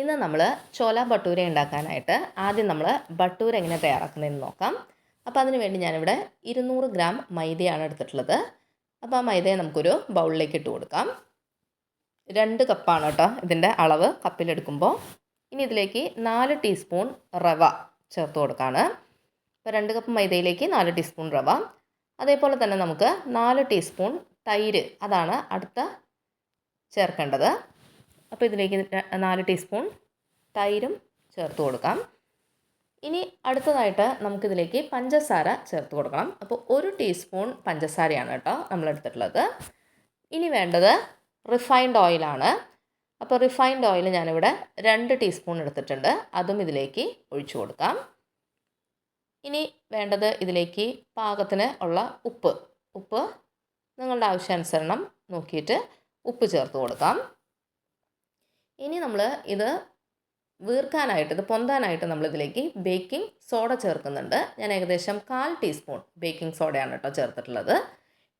ഇന്ന് നമ്മൾ ചോല ഭട്ടൂര ഉണ്ടാക്കാനായിട്ട് ആദ്യം നമ്മൾ ഭട്ടൂര എങ്ങനെ തയ്യാറാക്കുന്നതെന്ന് നോക്കാം. അപ്പോൾ അതിന് വേണ്ടി ഞാനിവിടെ ഇരുന്നൂറ് ഗ്രാം മൈദയാണ് എടുത്തിട്ടുള്ളത്. അപ്പോൾ ആ മൈദയെ നമുക്കൊരു ബൗളിലേക്ക് ഇട്ട് കൊടുക്കാം. രണ്ട് കപ്പാണ് കേട്ടോ ഇതിന്റെ അളവ് കപ്പിലെടുക്കുമ്പോൾ ഇനി ഇതിലേക്ക് നാല് ടീസ്പൂൺ റവ ചേർത്ത് കൊടുക്കുകയാണ് അപ്പോൾ രണ്ട് കപ്പ് മൈദയിലേക്ക് നാല് ടീസ്പൂൺ റവ. അതേപോലെ തന്നെ നമുക്ക് നാല് ടീസ്പൂൺ തൈര് അതാണ് അടുത്ത ചേർക്കേണ്ടത്. അപ്പോൾ ഇതിലേക്ക് നാല് ടീസ്പൂൺ തൈരും ചേർത്ത് കൊടുക്കാം. ഇനി അടുത്തതായിട്ട് നമുക്കിതിലേക്ക് പഞ്ചസാര ചേർത്ത് കൊടുക്കണം. അപ്പോൾ ഒരു ടീസ്പൂൺ പഞ്ചസാരയാണ് കേട്ടോ നമ്മൾ എടുത്തിട്ടുള്ളത് ഇനി വേണ്ടത് റിഫൈൻഡ് ഓയിലാണ്. അപ്പോൾ റിഫൈൻഡ് ഓയിൽ ഞാനിവിടെ രണ്ട് ടീസ്പൂൺ എടുത്തിട്ടുണ്ട്. അതും ഇതിലേക്ക് ഒഴിച്ചു കൊടുക്കാം. ഇനി വേണ്ടത് ഇതിലേക്ക് പാകത്തിന് ഉള്ള ഉപ്പ്. ഉപ്പ് നിങ്ങളുടെ ആവശ്യാനുസരണം നോക്കിയിട്ട് ഉപ്പ് ചേർത്ത് കൊടുക്കാം. ഇനി നമ്മൾ ഇത് വീർക്കാനായിട്ട് ഇത് പൊന്താനായിട്ട് നമ്മളിതിലേക്ക് ബേക്കിംഗ് സോഡ ചേർക്കുന്നുണ്ട്. ഞാൻ ഏകദേശം കാൽ ടീസ്പൂൺ ബേക്കിംഗ് സോഡയാണ് കേട്ടോ ചേർത്തിട്ടുള്ളത്.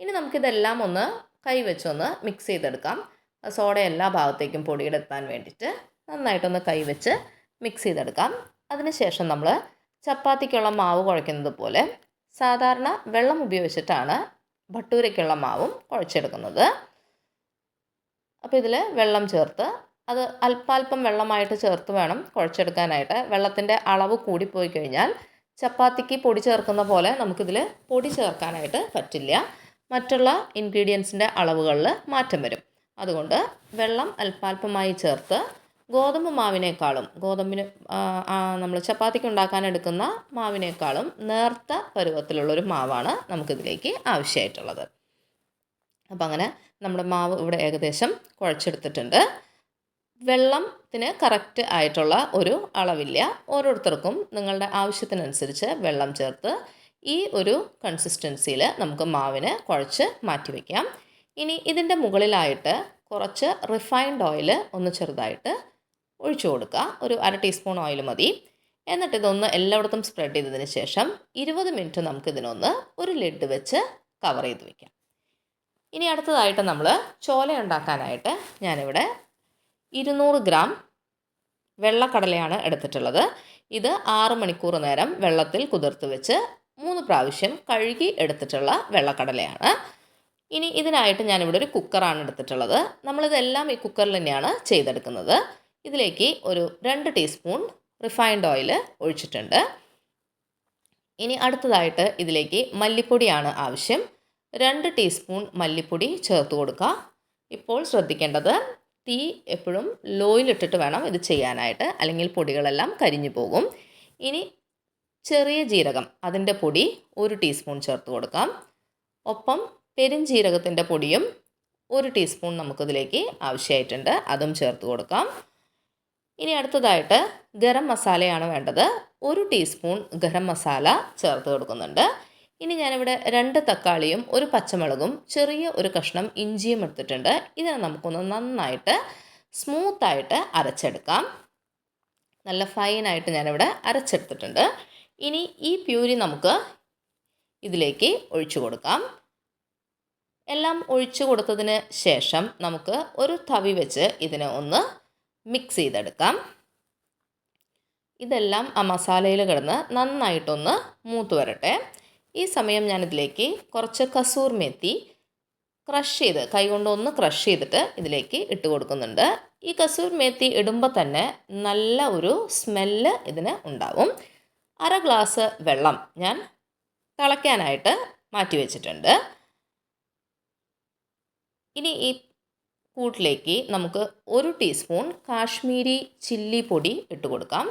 ഇനി നമുക്കിതെല്ലാം ഒന്ന് കൈ വെച്ചൊന്ന് മിക്സ് ചെയ്തെടുക്കാം. സോഡ എല്ലാ ഭാഗത്തേക്കും പൊടിയിലെത്താൻ വേണ്ടിയിട്ട് നന്നായിട്ടൊന്ന് കൈ വെച്ച് മിക്സ് ചെയ്തെടുക്കാം. അതിനുശേഷം നമ്മൾ ചപ്പാത്തിക്കുള്ള മാവ് കുഴയ്ക്കുന്നത് പോലെ സാധാരണ വെള്ളം ഉപയോഗിച്ചിട്ടാണ് ഭട്ടൂരയ്ക്കുള്ള മാവും കുഴച്ചെടുക്കുന്നത്. അപ്പോൾ ഇതിൽ വെള്ളം ചേർത്ത് അത് അല്പാൽപ്പം വെള്ളമായിട്ട് ചേർത്ത് വേണം കുഴച്ചെടുക്കാനായിട്ട്. വെള്ളത്തിന്റെ അളവ് കൂടിപ്പോയി കഴിഞ്ഞാൽ ചപ്പാത്തിക്ക് പൊടി ചേർക്കുന്ന പോലെ നമുക്കിതിൽ പൊടി ചേർക്കാനായിട്ട് പറ്റില്ല. മറ്റുള്ള ഇൻഗ്രീഡിയൻസിന്റെ അളവുകളിൽ മാറ്റം വരും. അതുകൊണ്ട് വെള്ളം അല്പാല്പമായി ചേർത്ത് ഗോതമ്പ് മാവിനേക്കാളും ഗോതമ്പിന് നമ്മൾ ചപ്പാത്തിക്ക് ഉണ്ടാക്കാൻ എടുക്കുന്ന മാവിനേക്കാളും നേർത്ത പരുവത്തിലുള്ളൊരു മാവാണ് നമുക്കിതിലേക്ക് ആവശ്യമായിട്ടുള്ളത്. അപ്പോൾ അങ്ങനെ നമ്മുടെ മാവ് ഇവിടെ ഏകദേശം കുഴച്ചെടുത്തിട്ടുണ്ട്. വെള്ളത്തിന് കറക്റ്റ് ആയിട്ടുള്ള ഒരു അളവില്ല. ഓരോരുത്തർക്കും നിങ്ങളുടെ ആവശ്യത്തിനനുസരിച്ച് വെള്ളം ചേർത്ത് ഈ ഒരു കൺസിസ്റ്റൻസിയിൽ നമുക്ക് മാവിന് കുഴച്ച് മാറ്റി വയ്ക്കാം ഇനി ഇതിന്റെ മുകളിലായിട്ട് കുറച്ച് റിഫൈൻഡ് ഓയിൽ ഒന്ന് ചെറുതായിട്ട് ഒഴിച്ചു കൊടുക്കുക. ഒരു അര ടീസ്പൂൺ ഓയിൽ മതി. എന്നിട്ട് ഇതൊന്ന് എല്ലായിടത്തും സ്പ്രെഡ് ചെയ്തതിന് ശേഷം ഇരുപത് മിനിറ്റ് നമുക്കിതിനൊന്ന് ഒരു ലിഡ് വെച്ച് കവർ ചെയ്ത് വയ്ക്കാം ഇനി അടുത്തതായിട്ട് നമ്മൾ ചോല ഉണ്ടാക്കാനായിട്ട് ഞാനിവിടെ ഇരുന്നൂറ് ഗ്രാം വെള്ളക്കടലയാണ് എടുത്തിട്ടുള്ളത്. ഇത് ആറ് മണിക്കൂർ നേരം വെള്ളത്തിൽ കുതിർത്ത് വെച്ച് മൂന്ന് പ്രാവശ്യം കഴുകി എടുത്തിട്ടുള്ള വെള്ളക്കടലയാണ്. ഇനി ഇതിനായിട്ട് ഞാനിവിടെ ഒരു കുക്കറാണ് എടുത്തിട്ടുള്ളത്. നമ്മളിതെല്ലാം ഈ കുക്കറിൽ തന്നെയാണ് ചെയ്തെടുക്കുന്നത്. ഇതിലേക്ക് ഒരു രണ്ട് ടീസ്പൂൺ റിഫൈൻഡ് ഓയിൽ ഒഴിച്ചിട്ടുണ്ട്. ഇനി അടുത്തതായിട്ട് ഇതിലേക്ക് മല്ലിപ്പൊടിയാണ് ആവശ്യം. രണ്ട് ടീസ്പൂൺ മല്ലിപ്പൊടി ചേർത്ത് കൊടുക്കുക ഇപ്പോൾ ശ്രദ്ധിക്കേണ്ടത് തീ എപ്പോഴും ലോയിലിട്ടിട്ട് വേണം ഇത് ചെയ്യാനായിട്ട്. അല്ലെങ്കിൽ പൊടികളെല്ലാം കരിഞ്ഞു പോകും. ഇനി ചെറിയ ജീരകം അതിന്റെ പൊടി ഒരു ടീസ്പൂൺ ചേർത്ത് കൊടുക്കാം. ഒപ്പം പെരുംജീരകത്തിന്റെ പൊടിയും ഒരു ടീസ്പൂൺ നമുക്കിതിലേക്ക് ആവശ്യമായിട്ടുണ്ട് അതും ചേർത്ത് കൊടുക്കാം. ഇനി അടുത്തതായിട്ട് ഗരം മസാലയാണ് വേണ്ടത്. ഒരു ടീസ്പൂൺ ഗരം മസാല ചേർത്ത് കൊടുക്കുന്നുണ്ട്. ഇനി ഞാനിവിടെ രണ്ട് തക്കാളിയും ഒരു പച്ചമുളകും ചെറിയ ഒരു കഷ്ണം ഇഞ്ചിയും എടുത്തിട്ടുണ്ട്. ഇതിനെ നമുക്കൊന്ന് നന്നായിട്ട് സ്മൂത്തായിട്ട് അരച്ചെടുക്കാം. നല്ല ഫൈനായിട്ട് ഞാനിവിടെ അരച്ചെടുത്തിട്ടുണ്ട്. ഇനി ഈ പ്യൂരി നമുക്ക് ഇതിലേക്ക് ഒഴിച്ചു കൊടുക്കാം. എല്ലാം ഒഴിച്ചു കൊടുത്തതിന് ശേഷം നമുക്ക് ഒരു തവി വെച്ച് ഇതിനെ ഒന്ന് മിക്സ് ചെയ്തെടുക്കാം. ഇതെല്ലാം ആ മസാലയിൽ കിടന്ന് നന്നായിട്ടൊന്ന് മൂത്ത് വരട്ടെ. ഈ സമയം ഞാനിതിലേക്ക് കുറച്ച് കസൂർ മെത്തി ക്രഷ് ചെയ്ത് കൈകൊണ്ട് ഒന്ന് ക്രഷ് ചെയ്തിട്ട് ഇതിലേക്ക് ഇട്ട് കൊടുക്കുന്നുണ്ട്. ഈ കസൂർ മേത്തി ഇടുമ്പോൾ തന്നെ നല്ല ഒരു സ്മെല്ല് ഇതിന് ഉണ്ടാവും. അര ഗ്ലാസ് വെള്ളം ഞാൻ തിളയ്ക്കാനായിട്ട് മാറ്റി വെച്ചിട്ടുണ്ട്. ഇനി ഈ കൂട്ടിലേക്ക് നമുക്ക് ഒരു ടീസ്പൂൺ കാശ്മീരി ചില്ലി പൊടി ഇട്ട് കൊടുക്കാം.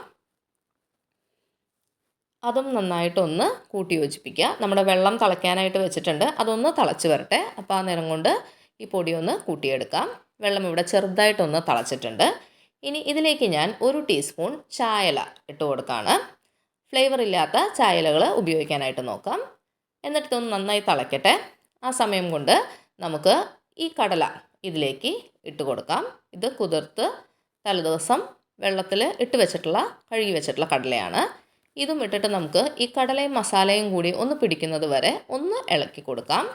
അതും നന്നായിട്ടൊന്ന് കൂട്ടി യോജിപ്പിക്കുക നമ്മുടെ വെള്ളം തിളയ്ക്കാനായിട്ട് വെച്ചിട്ടുണ്ട്. അതൊന്ന് തിളച്ച് വരട്ടെ. അപ്പോൾ ആ നിറം കൊണ്ട് ഈ പൊടി ഒന്ന് കൂട്ടിയെടുക്കാം. വെള്ളം ഇവിടെ ചെറുതായിട്ടൊന്ന് തിളച്ചിട്ടുണ്ട്. ഇനി ഇതിലേക്ക് ഞാൻ ഒരു ടീസ്പൂൺ ചായല ഇട്ട് കൊടുക്കുകയാണ് ഫ്ലേവർ ഇല്ലാത്ത ചായലകൾ ഉപയോഗിക്കാനായിട്ട് നോക്കാം. എന്നിട്ട് ഇതൊന്ന് നന്നായി തിളയ്ക്കട്ടെ ആ സമയം കൊണ്ട് നമുക്ക് ഈ കടല ഇതിലേക്ക് ഇട്ട് കൊടുക്കാം. ഇത് കുതിർത്ത് തലേദിവസം വെള്ളത്തിൽ ഇട്ട് വെച്ചിട്ടുള്ള കഴുകി വെച്ചിട്ടുള്ള കടലയാണ്. ഇതും ഇട്ടിട്ട് നമുക്ക് ഈ കടലയും മസാലയും കൂടി ഒന്ന് പിടിക്കുന്നത് വരെ ഒന്ന് ഇളക്കി കൊടുക്കാം.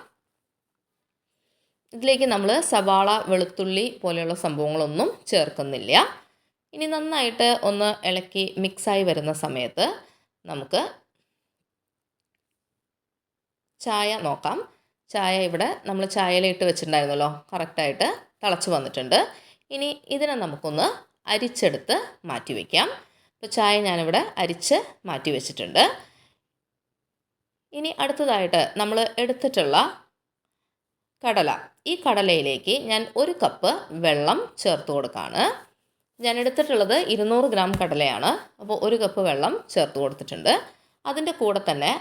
ഇതിലേക്ക് നമ്മൾ സവാള വെളുത്തുള്ളി പോലെയുള്ള സംഭവങ്ങളൊന്നും ചേർക്കുന്നില്ല. ഇനി നന്നായിട്ട് ഒന്ന് ഇളക്കി മിക്സായി വരുന്ന സമയത്ത് നമുക്ക് ചായ നോക്കാം. ചായ ഇവിടെ നമ്മൾ ചായയിലിട്ട് വെച്ചിട്ടുണ്ടായിരുന്നല്ലോ കറക്റ്റായിട്ട് തിളച്ച് വന്നിട്ടുണ്ട്. ഇനി ഇതിനെ നമുക്കൊന്ന് അരിച്ചെടുത്ത് മാറ്റി വയ്ക്കാം അപ്പോൾ ചായ ഞാനിവിടെ അരിച്ച് മാറ്റി വെച്ചിട്ടുണ്ട്. ഇനി അടുത്തതായിട്ട് നമ്മൾ എടുത്തിട്ടുള്ള കടല. ഈ കടലയിലേക്ക് ഞാൻ ഒരു കപ്പ് വെള്ളം ചേർത്ത് കൊടുക്കുകയാണ് ഞാൻ എടുത്തിട്ടുള്ളത് ഇരുന്നൂറ് ഗ്രാം കടലയാണ്. അപ്പോൾ ഒരു കപ്പ് വെള്ളം ചേർത്ത് കൊടുത്തിട്ടുണ്ട്. അതിന്റെ കൂടെ തന്നെ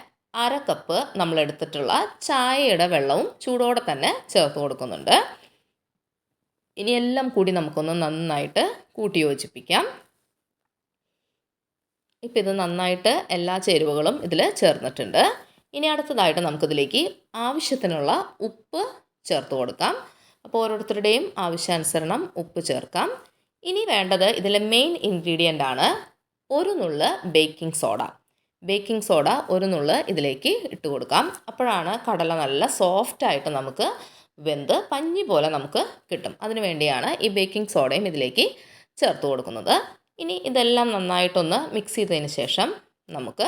അര കപ്പ് നമ്മൾ എടുത്തിട്ടുള്ള ചായയുടെ വെള്ളവും ചൂടോടെ തന്നെ ചേർത്ത് കൊടുക്കുന്നുണ്ട്. ഇനിയെല്ലാം കൂടി നമുക്കൊന്ന് നന്നായിട്ട് കൂട്ടി യോജിപ്പിക്കാം. ഇപ്പം ഇത് നന്നായിട്ട് എല്ലാ ചേരുവകളും ഇതിൽ ചേർന്നിട്ടുണ്ട്. ഇനി അടുത്തതായിട്ട് നമുക്കിതിലേക്ക് ആവശ്യത്തിനുള്ള ഉപ്പ് ചേർത്ത് കൊടുക്കാം. അപ്പോൾ ഓരോരുത്തരുടെയും ആവശ്യാനുസരണം ഉപ്പ് ചേർക്കാം. ഇനി വേണ്ടത് ഇതിലെ മെയിൻ ഇൻഗ്രീഡിയന്റ് ആണ് ഒരു നുള്ള് ബേക്കിംഗ് സോഡ ബേക്കിംഗ് സോഡ ഒരു നുള്ള് ഇതിലേക്ക് ഇട്ട് കൊടുക്കാം. അപ്പോഴാണ് കടല നല്ല സോഫ്റ്റായിട്ട് നമുക്ക് വെന്ത് പഞ്ഞി പോലെ നമുക്ക് കിട്ടും. അതിനു വേണ്ടിയാണ് ഈ ബേക്കിംഗ് സോഡയും ഇതിലേക്ക് ചേർത്ത് കൊടുക്കുന്നത്. ഇനി ഇതെല്ലാം നന്നായിട്ടൊന്ന് മിക്സ് ചെയ്തതിന് ശേഷം നമുക്ക്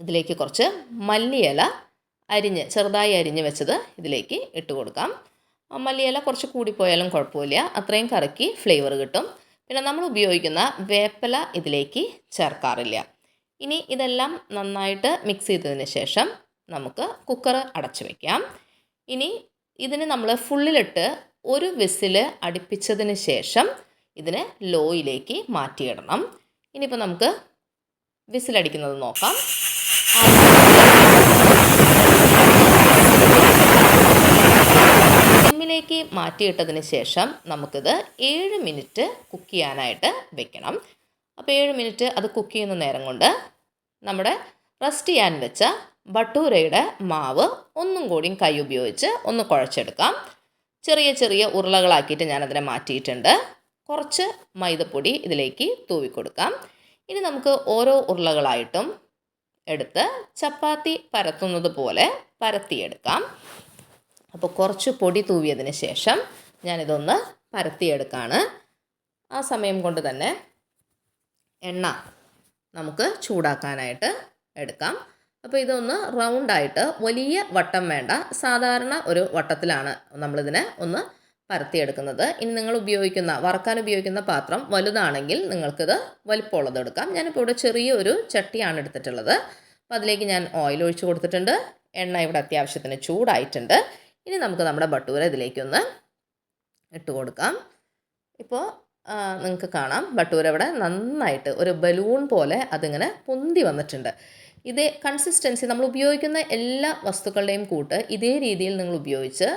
ഇതിലേക്ക് കുറച്ച് മല്ലിയില അരിഞ്ഞ് ചെറുതായി അരിഞ്ഞ് വെച്ചത് ഇതിലേക്ക് ഇട്ട് കൊടുക്കാം. മല്ലിയില കുറച്ച് കൂടിപ്പോയാലും കുഴപ്പമില്ല. അത്രയും കറക്കി ഫ്ലേവർ കിട്ടും. പിന്നെ നമ്മൾ ഉപയോഗിക്കുന്ന വേപ്പില ഇതിലേക്ക് ചേർക്കാറില്ല. ഇനി ഇതെല്ലാം നന്നായിട്ട് മിക്സ് ചെയ്തതിന് ശേഷം നമുക്ക് കുക്കർ അടച്ചു വയ്ക്കാം ഇനി ഇതിന് നമ്മൾ ഫുള്ളിലിട്ട് ഒരു വിസിൽ അടുപ്പിച്ചതിന് ശേഷം ഇതിനെ ലോയിലേക്ക് മാറ്റിയിടണം. ഇനിയിപ്പോൾ നമുക്ക് വിസിലടിക്കുന്നത് നോക്കാം. സിമ്മിലേക്ക് മാറ്റിയിട്ടതിന് ശേഷം നമുക്കിത് ഏഴ് മിനിറ്റ് കുക്ക് ചെയ്യാനായിട്ട് വെക്കണം. അപ്പോൾ ഏഴ് മിനിറ്റ് അത് കുക്ക് ചെയ്യുന്ന നേരം കൊണ്ട് നമ്മുടെ റസ്റ്റ് ചെയ്യാൻ വെച്ച ബട്ടൂരയുടെ മാവ് ഒന്നും കൂടിയും കൈ ഉപയോഗിച്ച് ഒന്ന് കുഴച്ചെടുക്കാം. ചെറിയ ചെറിയ ഉരുളകളാക്കിയിട്ട് ഞാനതിനെ മാറ്റിയിട്ടുണ്ട്. കുറച്ച് മൈദപ്പൊടി ഇതിലേക്ക് തൂവി കൊടുക്കാം. ഇനി നമുക്ക് ഓരോ ഉരുളകളായിട്ടും എടുത്ത് ചപ്പാത്തി പരത്തുന്നത് പോലെ പരത്തിയെടുക്കാം. അപ്പോൾ കുറച്ച് പൊടി തൂവിയതിന് ശേഷം ഞാനിതൊന്ന് പരത്തിയെടുക്കാണ്. ആ സമയം കൊണ്ട് തന്നെ എണ്ണ നമുക്ക് ചൂടാക്കാനായിട്ട് എടുക്കാം. അപ്പോൾ ഇതൊന്ന് റൗണ്ടായിട്ട് വലിയ വട്ടം വേണ്ട. സാധാരണ ഒരു വട്ടത്തിലാണ് നമ്മളിതിനെ ഒന്ന് പരത്തിയെടുക്കുന്നത്. ഇനി നിങ്ങൾ ഉപയോഗിക്കുന്ന വറക്കാൻ ഉപയോഗിക്കുന്ന പാത്രം വലുതാണെങ്കിൽ നിങ്ങൾക്കിത് വലിപ്പമുള്ളത് എടുക്കാം. ഞാനിപ്പോൾ ഇവിടെ ചെറിയൊരു ചട്ടിയാണ് എടുത്തിട്ടുള്ളത്. അപ്പോൾ അതിലേക്ക് ഞാൻ ഓയിൽ ഒഴിച്ച് കൊടുത്തിട്ടുണ്ട്. എണ്ണ ഇവിടെ അത്യാവശ്യത്തിന് ചൂടായിട്ടുണ്ട്. ഇനി നമുക്ക് നമ്മുടെ ബട്ടൂര ഇതിലേക്കൊന്ന് ഇട്ട് കൊടുക്കാം. ഇപ്പോൾ നിങ്ങൾക്ക് കാണാം. ബട്ടൂര ഇവിടെ നന്നായിട്ട് ഒരു ബലൂൺ പോലെ അതിങ്ങനെ പൊന്തി വന്നിട്ടുണ്ട്. ഇതേ കൺസിസ്റ്റൻസി നമ്മൾ ഉപയോഗിക്കുന്ന എല്ലാ വസ്തുക്കളുടെയും കൂട്ട് ഇതേ രീതിയിൽ നിങ്ങൾ ഉപയോഗിച്ച്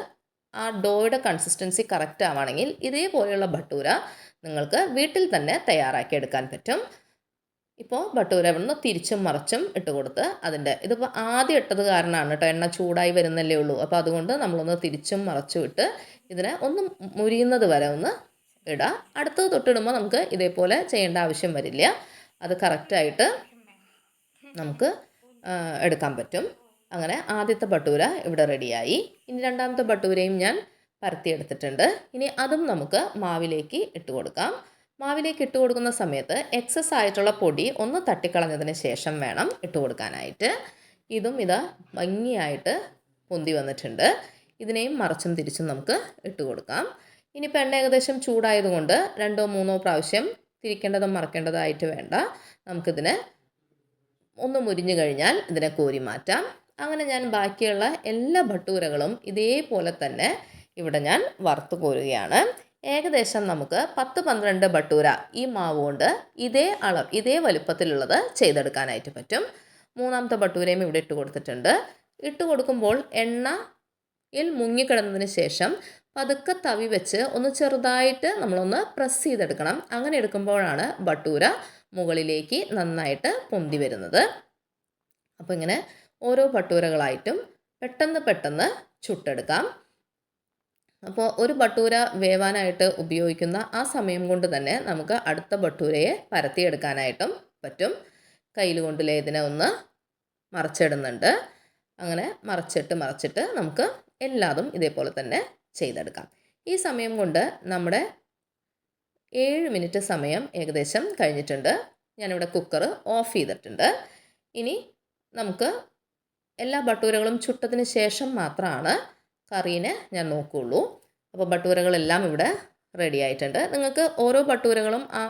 ആ ഡോയുടെ കൺസിസ്റ്റൻസി കറക്റ്റ് ആവുകയാണെങ്കിൽ ഇതേപോലെയുള്ള ഭട്ടൂര നിങ്ങൾക്ക് വീട്ടിൽ തന്നെ തയ്യാറാക്കി എടുക്കാൻ പറ്റും. ഇപ്പോൾ ഭട്ടൂര ഒന്ന് തിരിച്ചും മറിച്ചും ഇട്ട് കൊടുത്ത് അതിന്റെ ഇതിപ്പോൾ ആദ്യം ഇട്ടത് കാരണമാണ് കേട്ടോ എണ്ണ ചൂടായി വരുന്നല്ലേ ഉള്ളൂ. അപ്പോൾ അതുകൊണ്ട് നമ്മളൊന്ന് തിരിച്ചും മറച്ചും ഇട്ട് ഇതിനെ ഒന്ന് മുരിയുന്നത് വരെ ഒന്ന് ഇടാം. അടുത്തത് തൊട്ടിടുമ്പോൾ നമുക്ക് ഇതേപോലെ ചെയ്യേണ്ട ആവശ്യം വരില്ല. അത് കറക്റ്റായിട്ട് നമുക്ക് എടുക്കാൻ പറ്റും. അങ്ങനെ ആദ്യത്തെ ബട്ടൂര ഇവിടെ റെഡിയായി. ഇനി രണ്ടാമത്തെ ബട്ടൂരയും ഞാൻ പരത്തിയെടുത്തിട്ടുണ്ട്. ഇനി അതും നമുക്ക് മാവിലേക്ക് ഇട്ട് കൊടുക്കാം. മാവിലേക്ക് ഇട്ട് കൊടുക്കുന്ന സമയത്ത് എക്സസ് ആയിട്ടുള്ള പൊടി ഒന്ന് തട്ടിക്കളഞ്ഞതിന് ശേഷം വേണം ഇട്ട് കൊടുക്കാനായിട്ട്. ഇതും ഇത് ഭംഗിയായിട്ട് പൊന്തി വന്നിട്ടുണ്ട്. ഇതിനെയും മറച്ചും തിരിച്ചും നമുക്ക് ഇട്ട് കൊടുക്കാം. ഇനിയിപ്പോൾ എണ്ണ ഏകദേശം ചൂടായതുകൊണ്ട് രണ്ടോ മൂന്നോ പ്രാവശ്യം തിരിക്കേണ്ടതും മറക്കേണ്ടതായിട്ട് വേണ്ട. നമുക്കിതിനെ ഒന്ന് മുരിഞ്ഞു കഴിഞ്ഞാൽ ഇതിനെ കോരി മാറ്റാം. അങ്ങനെ ഞാൻ ബാക്കിയുള്ള എല്ലാ ഭട്ടൂരകളും ഇതേപോലെ തന്നെ ഇവിടെ ഞാൻ വറുത്ത് കോരുകയാണ്. ഏകദേശം നമുക്ക് പത്ത് പന്ത്രണ്ട് ഭട്ടൂര ഈ മാവ് കൊണ്ട് ഇതേ അളവ് ഇതേ വലുപ്പത്തിലുള്ളത് ചെയ്തെടുക്കാനായിട്ട് പറ്റും. മൂന്നാമത്തെ ഭട്ടൂരയും ഇവിടെ ഇട്ട് കൊടുത്തിട്ടുണ്ട്. ഇട്ട് കൊടുക്കുമ്പോൾ എണ്ണയിൽ മുങ്ങിക്കിടന്നതിന് ശേഷം പതുക്കെ തവി വെച്ച് ഒന്ന് ചെറുതായിട്ട് നമ്മളൊന്ന് പ്രസ് ചെയ്തെടുക്കണം. അങ്ങനെ എടുക്കുമ്പോഴാണ് ഭട്ടൂര മുകളിലേക്ക് നന്നായിട്ട് പൊന്തി വരുന്നത്. അപ്പോൾ ഇങ്ങനെ ഓരോ ഭട്ടൂരകളായിട്ടും പെട്ടെന്ന് പെട്ടെന്ന് ചുട്ടെടുക്കാം. അപ്പോൾ ഒരു ഭട്ടൂര വേവാനായിട്ട് ഉപയോഗിക്കുന്ന ആ സമയം കൊണ്ട് തന്നെ നമുക്ക് അടുത്ത ഭട്ടൂരയെ പരത്തിയെടുക്കാനായിട്ടും പറ്റും. കയ്യിൽ കൊണ്ട് ലേതിനെ ഒന്ന് മറച്ചിടുന്നുണ്ട്. അങ്ങനെ മറച്ചിട്ട് മറച്ചിട്ട് നമുക്ക് എല്ലാതും ഇതേപോലെ തന്നെ ചെയ്തെടുക്കാം. ഈ സമയം കൊണ്ട് നമ്മുടെ ഏഴ് മിനിറ്റ് സമയം ഏകദേശം കഴിഞ്ഞിട്ടുണ്ട്. ഞാനിവിടെ കുക്കർ ഓഫ് ചെയ്തിട്ടുണ്ട്. ഇനി നമുക്ക് എല്ലാ ബട്ടൂരകളും ചുട്ടതിന് ശേഷം മാത്രമാണ് കറീനെ ഞാൻ നോക്കുകയുള്ളൂ അപ്പോൾ ബട്ടൂരകളെല്ലാം ഇവിടെ റെഡി ആയിട്ടുണ്ട്. നിങ്ങൾക്ക് ഓരോ ബട്ടൂരകളും ആ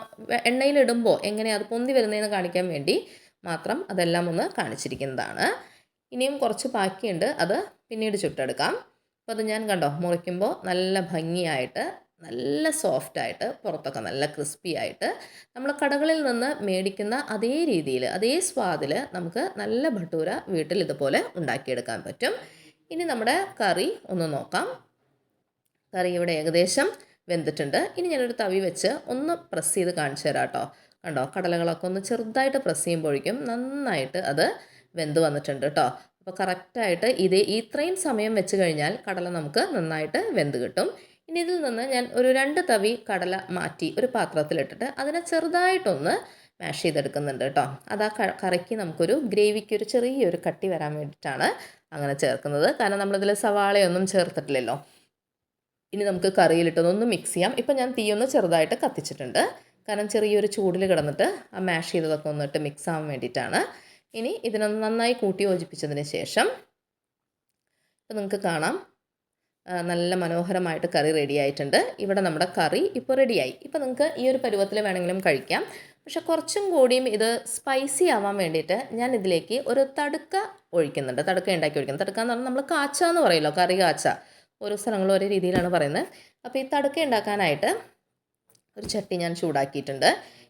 എണ്ണയിലിടുമ്പോൾ എങ്ങനെയാണ് അത് പൊന്തി വരുന്നതെന്ന് കാണിക്കാൻ വേണ്ടി മാത്രം അതെല്ലാം ഒന്ന് കാണിച്ചിരിക്കുന്നതാണ്. ഇനിയും കുറച്ച് ബാക്കിയുണ്ട്. അത് പിന്നീട് ചുട്ടെടുക്കാം. അപ്പോൾ അത് ഞാൻ കണ്ടോ മുറിക്കുമ്പോൾ നല്ല ഭംഗിയായിട്ട് നല്ല സോഫ്റ്റ് ആയിട്ട് പുറത്തൊക്കെ നല്ല ക്രിസ്പി ആയിട്ട് നമ്മൾ കടകളിൽ നിന്ന് മേടിക്കുന്ന അതേ രീതിയിൽ അതേ സ്വാദിൽ നമുക്ക് നല്ല ഭട്ടൂര വീട്ടിൽ ഇതുപോലെ ഉണ്ടാക്കിയെടുക്കാൻ പറ്റും. ഇനി നമ്മുടെ കറി ഒന്ന് നോക്കാം. കറി ഇവിടെ ഏകദേശം വെന്തിട്ടുണ്ട്. ഇനി ഞാനൊരു തവി വെച്ച് ഒന്ന് പ്രസ് ചെയ്ത് കാണിച്ചു തരാം കേട്ടോ കണ്ടോ? കടലകളൊക്കെ ഒന്ന് ചെറുതായിട്ട് പ്രസ് ചെയ്യുമ്പോഴേക്കും നന്നായിട്ട് അത് വെന്ത് വന്നിട്ടുണ്ട് കേട്ടോ അപ്പോൾ കറക്റ്റായിട്ട് ഇതേ ഇത്രയും സമയം വെച്ച് കഴിഞ്ഞാൽ കടല നമുക്ക് നന്നായിട്ട് വെന്ത് കിട്ടും. ഇനി ഇതിൽ നിന്ന് ഞാൻ ഒരു രണ്ട് തവി കടല മാറ്റി ഒരു പാത്രത്തിലിട്ടിട്ട് അതിനെ ചെറുതായിട്ടൊന്ന് മാഷ് ചെയ്തെടുക്കുന്നുണ്ട് കേട്ടോ. അത് ആ കറിക്ക് നമുക്കൊരു ഗ്രേവിക്ക് ഒരു ചെറിയൊരു കട്ടി വരാൻ വേണ്ടിയിട്ടാണ് അങ്ങനെ ചേർക്കുന്നത്. കാരണം നമ്മളിതിൽ സവാളയൊന്നും ചേർത്തിട്ടില്ലല്ലോ. ഇനി നമുക്ക് കറിയിലിട്ടതൊന്ന് മിക്സ് ചെയ്യാം. ഇപ്പം ഞാൻ തീയൊന്ന് ചെറുതായിട്ട് കത്തിച്ചിട്ടുണ്ട്. കാരണം ചെറിയൊരു ചൂടിൽ കിടന്നിട്ട് ആ മാഷ് ചെയ്തതൊക്കെ ഒന്നിട്ട് മിക്സ് ആവാൻ വേണ്ടിയിട്ടാണ്. ഇനി ഇതിനൊന്ന് നന്നായി കൂട്ടി യോജിപ്പിച്ചതിന് ശേഷം ഇപ്പം നിങ്ങൾക്ക് കാണാം. നല്ല മനോഹരമായിട്ട് കറി റെഡി ആയിട്ടുണ്ട്. ഇവിടെ നമ്മുടെ കറി ഇപ്പോൾ റെഡിയായി ഇപ്പോൾ നിങ്ങൾക്ക് ഈ ഒരു പരുവത്തിൽ വേണമെങ്കിലും കഴിക്കാം. പക്ഷെ കുറച്ചും കൂടിയും ഇത് സ്പൈസി ആവാൻ വേണ്ടിയിട്ട് ഞാൻ ഇതിലേക്ക് ഒരു തടുക്ക ഒഴിക്കുന്നുണ്ട്. തടുക്ക ഉണ്ടാക്കി ഒഴിക്കുന്നു. തടുക്ക എന്ന് പറഞ്ഞാൽ നമ്മൾ കാച്ച എന്ന് പറയുമല്ലോ കറി കാച്ച. ഓരോ സ്ഥലങ്ങളും ഓരോ രീതിയിലാണ് പറയുന്നത്. അപ്പോൾ ഈ തടുക്ക ഉണ്ടാക്കാനായിട്ട് ഒരു ചട്ടി ഞാൻ ചൂടാക്കിയിട്ടുണ്ട്.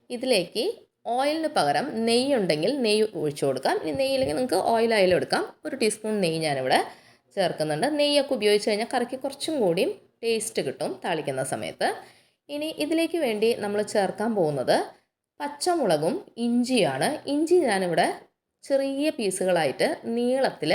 ഇതിലേക്ക് ഓയിലിന് പകരം നെയ്യുണ്ടെങ്കിൽ നെയ്യ് ഒഴിച്ചു കൊടുക്കാം. ഇനി നെയ്യില്ലെങ്കിൽ നിങ്ങൾക്ക് ഓയിലായാലും എടുക്കാം. ഒരു ടീസ്പൂൺ നെയ്യ് ഞാനിവിടെ ചേർക്കുന്നുണ്ട്. നെയ്യൊക്കെ ഉപയോഗിച്ച് കഴിഞ്ഞാൽ കറിക്ക് കുറച്ചും കൂടിയും ടേസ്റ്റ് കിട്ടും താളിക്കുന്ന സമയത്ത്. ഇനി ഇതിലേക്ക് വേണ്ടി നമ്മൾ ചേർക്കാൻ പോകുന്നത് പച്ചമുളകും ഇഞ്ചിയാണ് ഇഞ്ചി ഞാനിവിടെ ചെറിയ പീസുകളായിട്ട് നീളത്തിൽ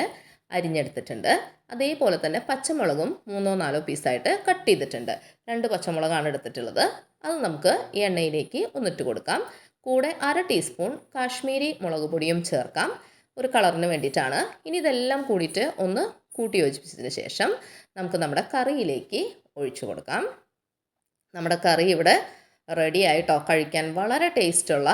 അരിഞ്ഞെടുത്തിട്ടുണ്ട്. അതേപോലെ തന്നെ പച്ചമുളകും മൂന്നോ നാലോ പീസായിട്ട് കട്ട് ചെയ്തിട്ടുണ്ട്. രണ്ട് പച്ചമുളകാണ് എടുത്തിട്ടുള്ളത്. അത് നമുക്ക് ഈ എണ്ണയിലേക്ക് ഒന്നിട്ട് കൊടുക്കാം. കൂടെ അര ടീസ്പൂൺ കാശ്മീരി മുളക് പൊടിയും ചേർക്കാം. ഒരു കളറിന് വേണ്ടിയിട്ടാണ്. ഇനി ഇതെല്ലാം കൂടിയിട്ട് ഒന്ന് കൂട്ടി യോജിപ്പിച്ചതിന് ശേഷം നമുക്ക് നമ്മുടെ കറിയിലേക്ക് ഒഴിച്ചു കൊടുക്കാം. നമ്മുടെ കറി ഇവിടെ റെഡി ആയിട്ടോ കഴിക്കാൻ വളരെ ടേസ്റ്റുള്ള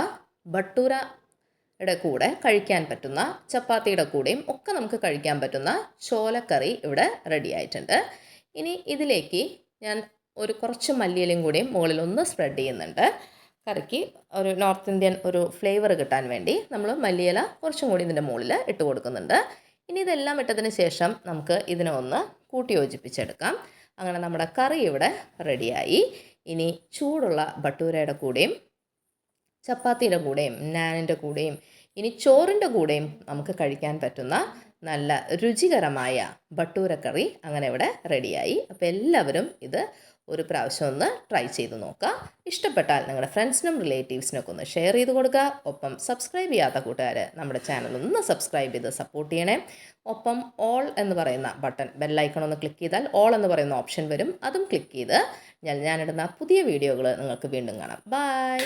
ഭട്ടൂരയുടെ കൂടെ കഴിക്കാൻ പറ്റുന്ന ചപ്പാത്തിയുടെ കൂടെയും ഒക്കെ നമുക്ക് കഴിക്കാൻ പറ്റുന്ന ചോലക്കറി ഇവിടെ റെഡി ആയിട്ടുണ്ട്. ഇനി ഇതിലേക്ക് ഞാൻ ഒരു കുറച്ച് മല്ലിയിലും കൂടിയും മുകളിൽ ഒന്ന് സ്പ്രെഡ് ചെയ്യുന്നുണ്ട്. കറിക്ക് ഒരു നോർത്ത് ഇന്ത്യൻ ഒരു ഫ്ലേവർ കിട്ടാൻ വേണ്ടി നമ്മൾ മല്ലിയില കുറച്ചും കൂടി ഇതിന്റെ മുകളിൽ ഇട്ട് കൊടുക്കുന്നുണ്ട്. ഇനി ഇതെല്ലാം ഇട്ടതിന് ശേഷം നമുക്ക് ഇതിനെ ഒന്ന് കൂട്ടി യോജിപ്പിച്ചെടുക്കാം അങ്ങനെ നമ്മുടെ കറി ഇവിടെ റെഡിയായി. ഇനി ചൂടുള്ള ഭട്ടൂരയുടെ കൂടെയും ചപ്പാത്തിയുടെ കൂടെയും നാനിന്റെ കൂടെയും ഇനി ചോറിന്റെ കൂടെയും നമുക്ക് കഴിക്കാൻ പറ്റുന്ന നല്ല രുചികരമായ ഭട്ടൂരക്കറി അങ്ങനെ ഇവിടെ റെഡിയായി. അപ്പോൾ എല്ലാവരും ഇത് ഒരു പ്രാവശ്യം ഒന്ന് ട്രൈ ചെയ്ത് നോക്കുക. ഇഷ്ടപ്പെട്ടാൽ നിങ്ങളുടെ ഫ്രണ്ട്സിനും റിലേറ്റീവ്സിനൊക്കെ ഒന്ന് ഷെയർ ചെയ്ത് കൊടുക്കുക. ഒപ്പം സബ്സ്ക്രൈബ് ചെയ്യാത്ത കൂട്ടുകാർ നമ്മുടെ ചാനൽ ഒന്ന് സബ്സ്ക്രൈബ് ചെയ്ത് സപ്പോർട്ട് ചെയ്യണേ. ഒപ്പം ഓൾ എന്ന് പറയുന്ന ബട്ടൺ ബെല്ലൈക്കൺ ഒന്ന് ക്ലിക്ക് ചെയ്താൽ ഓൾ എന്ന് പറയുന്ന ഓപ്ഷൻ വരും. അതും ക്ലിക്ക് ചെയ്ത് ഞാൻ ഞാനിടുന്ന പുതിയ വീഡിയോകൾ നിങ്ങൾക്ക് വീണ്ടും കാണാം. ബൈ